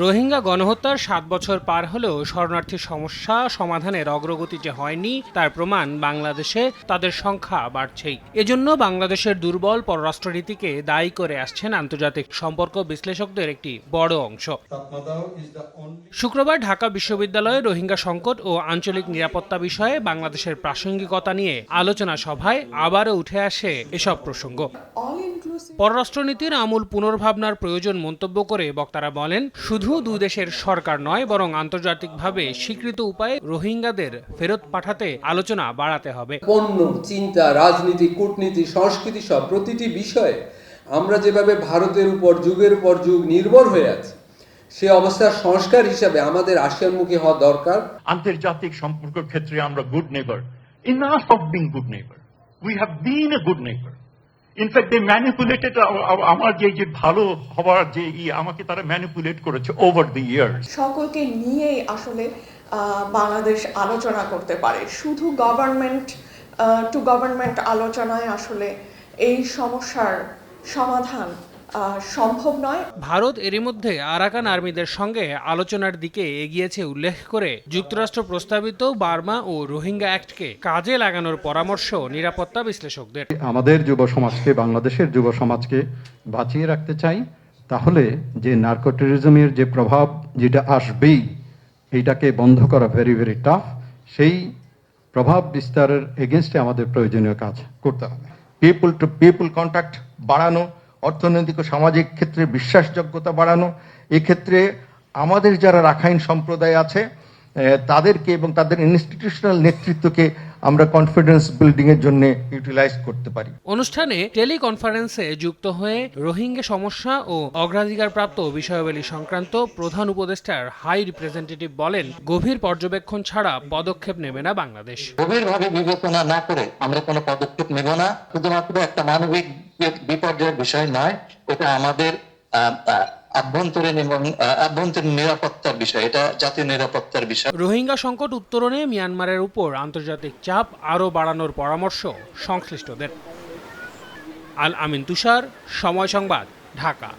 রোহিঙ্গা গণহত্যার সাত বছর পার হলেও শরণার্থীর সমস্যা, সমাধানের অগ্রগতি যে হয়নি, তার প্রমাণ বাংলাদেশে তাদের সংখ্যা বাড়ছেই। এজন্য বাংলাদেশের দুর্বল পররাষ্ট্রনীতিকে দায়ী করে আসছেন আন্তর্জাতিক সম্পর্ক বিশ্লেষকদের একটি বড় অংশ। শুক্রবার ঢাকা বিশ্ববিদ্যালয়ে রোহিঙ্গা সংকট ও আঞ্চলিক নিরাপত্তা বিষয়ে বাংলাদেশের প্রাসঙ্গিকতা নিয়ে আলোচনা সভায় আবারও উঠে আসে এসব প্রসঙ্গ। পররাষ্ট্রনীতির আমূল পুনর্ভাবনার প্রয়োজন মন্তব্য করে বক্তারা বলেন শুধু দুই দেশের সরকার নয় বরং আন্তর্জাতিকভাবে স্বীকৃত উপায়ে রোহিঙ্গাদের ফেরত পাঠাতে আলোচনা বাড়াতে হবে। পণ্য চিন্তা রাজনীতি কূটনীতি সংস্কৃতি সব প্রতিটি বিষয়ে আমরা যেভাবে ভারতের উপর যুগের পর যুগ নির্ভর হয়ে আছি সে অবস্থার সংস্কার হিসাবে আমাদের আসিয়ানমুখী হওয়া দরকার। আন্তর্জাতিক সম্পর্ক ক্ষেত্রে আমরা good neighbour enough of being good neighbour we have been a good neighbour in fact they manipulated আমার যে যে ভালো হওয়ার যে ই আমাকে তারা ম্যানিপুলেট করেছে ওভার দ্য ইয়ার সকলকে নিয়েই আসলে বাংলাদেশ আলোচনা করতে পারে। শুধু গভর্নমেন্ট টু গভর্নমেন্ট আলোচনায় আসলে এই সমস্যার সমাধান সম্ভব নয়। ভারত এরই মধ্যে আরাকান আর্মিদের সঙ্গে আলোচনার দিকে এগিয়েছে উল্লেখ করে যুক্তরাষ্ট্র প্রস্তাবিত বার্মা ও রোহিঙ্গা অ্যাক্টকে কাজে লাগানোর পরামর্শ নিরাপত্তা বিশ্লেষকদের। আমাদের যুব সমাজকে বাংলাদেশের যুব সমাজকে বাঁচিয়ে রাখতে চাই তাহলে যে নার্কো টেরিজমের যে প্রভাব যেটা আসবেই এইটাকে বন্ধ করা ভেরি ভেরি টাফ সেই প্রভাব বিস্তারের এগেনস্টে আমাদের প্রয়োজনীয় কাজ করতে হবে। পিপুল টু পিপল কন্ট্যাক্ট বাড়ানো অর্থনৈতিক ও সামাজিক ক্ষেত্রে বিশ্বাসযোগ্যতা বাড়ানো এক্ষেত্রে আমাদের যারা রাখাইন সম্প্রদায় আছে তাদেরকে এবং তাদের ইনস্টিটিউশনাল নেতৃত্বকে আমরা কনফিডেন্স বিল্ডিং এর জন্য ইউটিলাইজ করতে পারি। অনুষ্ঠানে টেলিকনফারেন্সে যুক্ত হয়ে রোহিঙ্গা সমস্যা ও অগ্রাধিকারপ্রাপ্ত বিষয়াবলী সংক্রান্ত প্রধান উপদেষ্টার হাই রিপ্রেজেন্টেটিভ বলেন গভীর পর্যবেক্ষণ ছাড়া পদক্ষেপ নেবে না বাংলাদেশ। গভীরভাবে বিবেচনা না করে আমরা কোনো পদক্ষেপ নেব না শুধুমাত্র একটা মানবিক বিপর্যয়ের বিষয় নয়, এটা আমাদের আভ্যন্তরীণ এবং আভ্যন্তরীণ নিরাপত্তার বিষয়, এটা জাতীয় নিরাপত্তার বিষয়। রোহিঙ্গা সংকট উত্তরণে মিয়ানমারের উপর আন্তর্জাতিক চাপ আরও বাড়ানোর পরামর্শ সংশ্লিষ্টদের। আল আমিন তুষার, সময় সংবাদ, ঢাকা।